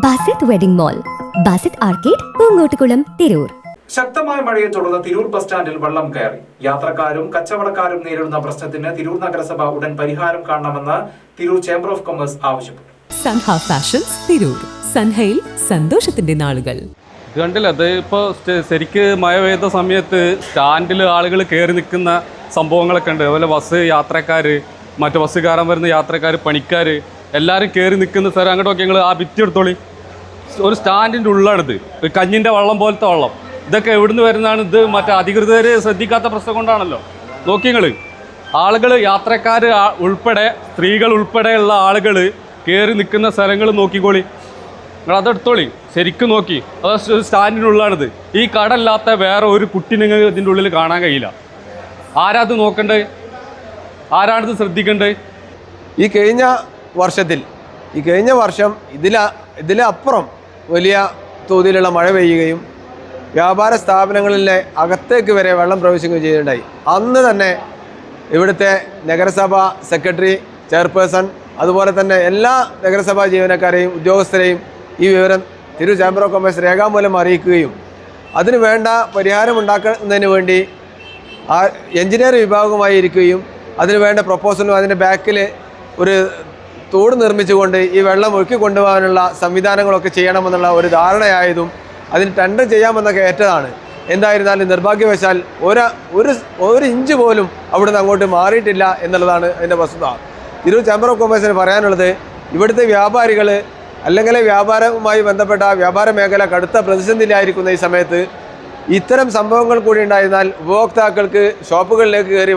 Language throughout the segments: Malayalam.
Basith wedding mall Basith arcade Poongottukulam Tirur. ശക്തമായ മഴയെ തുടർന്ന് തിരൂർ ബസ് സ്റ്റാൻഡിൽ വെള്ളം കയറി. യാത്രക്കാരും കച്ചവടക്കാരും നേരിടുന്ന പ്രശ്നത്തിന് തിരൂർ നഗരസഭ ഉടൻ പരിഹാരം കാണണമെന്ന് തിരൂർ ചേംബർ ഓഫ് കൊമേഴ്സ് ആവശ്യപ്പെട്ടു. സൻഹ ഫാഷൻസ് തിരൂർ. സൻഹയിൽ സന്തോഷത്തിന്റെ നാളുകൾ. കണ്ടില്ല അത് ഇപ്പോൾ ശരിക്ക് മഴ പെയ്ത സമയത്ത് സ്റ്റാൻഡിൽ ആളുകൾ കയറി നിൽക്കുന്ന സംഭവങ്ങളൊക്കെ ഉണ്ട്. അതുപോലെ ബസ് യാത്രക്കാർ മറ്റു ബസ്സുകാരൻ വരുന്ന യാത്രക്കാർ പണിക്കാർ എല്ലാവരും കയറി നിൽക്കുന്ന സ്ഥലം അങ്ങോട്ടൊക്കെ ഞങ്ങൾ ആ ഭിത്തി എടുത്തോളി. ഒരു സ്റ്റാൻഡിന്റെ ഉള്ളാണിത് ഒരു കഞ്ഞിന്റെ വള്ളം പോലത്തെ വള്ളം. ഇതൊക്കെ എവിടുന്ന് വരുന്നതാണ്? ഇത് മറ്റേ അധികൃതർ ശ്രദ്ധിക്കാത്ത പ്രശ്നം കൊണ്ടാണല്ലോ. നോക്കി നിങ്ങൾ ആളുകൾ യാത്രക്കാർ ഉൾപ്പെടെ സ്ത്രീകൾ ഉൾപ്പെടെയുള്ള ആളുകൾ കയറി നിൽക്കുന്ന സ്ഥലങ്ങൾ നോക്കിക്കോളി. നിങ്ങൾ അതെടുത്തോളി. ശരിക്കും നോക്കി. അത് സ്റ്റാൻഡിനുള്ളാണിത് ഈ കടല്ലാത്ത വേറെ ഒരു കുട്ടി നിങ്ങൾ ഇതിന്റെ ഉള്ളിൽ കാണാൻ കഴിയില്ല. ആരാത് നോക്കണ്ടേ? ആരാണിത് ശ്രദ്ധിക്കണ്ടേ? ഈ കഴിഞ്ഞ വർഷത്തിൽ. ഈ കഴിഞ്ഞ വർഷം ഇതില ഇതിലപ്പുറം വലിയ തോതിലുള്ള മഴ പെയ്യുകയും വ്യാപാര സ്ഥാപനങ്ങളിലെ അകത്തേക്ക് വരെ വെള്ളം പ്രവേശിക്കുകയും ചെയ്തിട്ടുണ്ടായി. അന്ന് തന്നെ ഇവിടുത്തെ നഗരസഭ സെക്രട്ടറി ചെയർപേഴ്സൺ അതുപോലെ തന്നെ എല്ലാ നഗരസഭാ ജീവനക്കാരെയും ഉദ്യോഗസ്ഥരെയും ഈ വിവരം തിരു ചേംബർ ഓഫ് കൊമേഴ്സ് രേഖാമൂലം അറിയിക്കുകയും അതിന് വേണ്ട പരിഹാരം ഉണ്ടാക്കുന്നതിന് വേണ്ടി ആ എഞ്ചിനീയർ വിഭാഗവുമായി ഇരിക്കുകയും അതിന് വേണ്ട പ്രപ്പോസലും അതിന്റെ ബാക്കിൽ ഒരു തോട് നിർമ്മിച്ചുകൊണ്ട് ഈ വെള്ളം ഒഴുക്കി കൊണ്ടുപോകാനുള്ള സംവിധാനങ്ങളൊക്കെ ചെയ്യണമെന്നുള്ള ഒരു ധാരണയായതും അതിന് ടെൻഡർ ചെയ്യാമെന്നൊക്കെ ഏറ്റതാണ്. എന്തായിരുന്നാലും നിർഭാഗ്യവശാൽ ഒരു ഒരു ഒരു ഇഞ്ച് പോലും അവിടുന്ന് അങ്ങോട്ട് മാറിയിട്ടില്ല എന്നുള്ളതാണ് അതിന്റെ വസ്തുത. തിരൂർ ചേംബർ ഓഫ് കൊമേഴ്സിന് പറയാനുള്ളത് ഇവിടുത്തെ വ്യാപാരികൾ അല്ലെങ്കിൽ വ്യാപാരവുമായി ബന്ധപ്പെട്ട വ്യാപാര മേഖല കടുത്ത പ്രതിസന്ധിയിലായിരിക്കുന്ന ഈ സമയത്ത് ഇത്തരം സംഭവങ്ങൾ കൂടി ഉണ്ടായിരുന്നാൽ ഉപഭോക്താക്കൾക്ക് ഷോപ്പുകളിലേക്ക് കയറി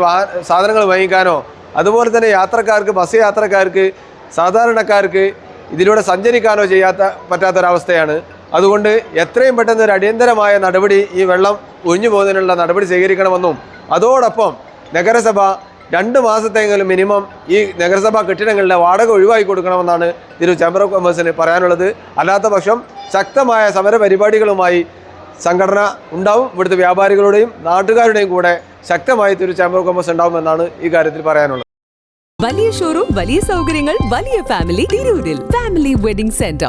സാധനങ്ങൾ വാങ്ങിക്കാനോ അതുപോലെ തന്നെ യാത്രക്കാർക്ക് ബസ് യാത്രക്കാർക്ക് സാധാരണക്കാർക്ക് ഇതിലൂടെ സഞ്ചരിക്കാനോ ചെയ്യാത്ത പറ്റാത്തൊരവസ്ഥയാണ്. അതുകൊണ്ട് എത്രയും പെട്ടെന്ന് ഒരു അടിയന്തരമായ നടപടി ഈ വെള്ളം ഒഴിഞ്ഞു പോകുന്നതിനുള്ള നടപടി സ്വീകരിക്കണമെന്നും അതോടൊപ്പം നഗരസഭ രണ്ട് മാസത്തെങ്കിലും മിനിമം ഈ നഗരസഭാ കെട്ടിടങ്ങളുടെ വാടക ഒഴിവാക്കി കൊടുക്കണമെന്നാണ് തിരു ചേംബർ ഓഫ് കൊമേഴ്സിന് പറയാനുള്ളത്. അല്ലാത്ത പക്ഷം ശക്തമായ സമര പരിപാടികളുമായി സംഘടന ഉണ്ടാവും. ഇവിടുത്തെ വ്യാപാരികളുടെയും നാട്ടുകാരുടെയും കൂടെ ശക്തമായി തിരു ചേംബർ ഓഫ് കൊമേഴ്സ് ഉണ്ടാവുമെന്നാണ് ഈ കാര്യത്തിൽ പറയാനുള്ളത്. വലിയ ഷോറൂം വലിയ സൗകര്യങ്ങൾ വലിയ ഫാമിലി തിരൂരിൽ. Family wedding centre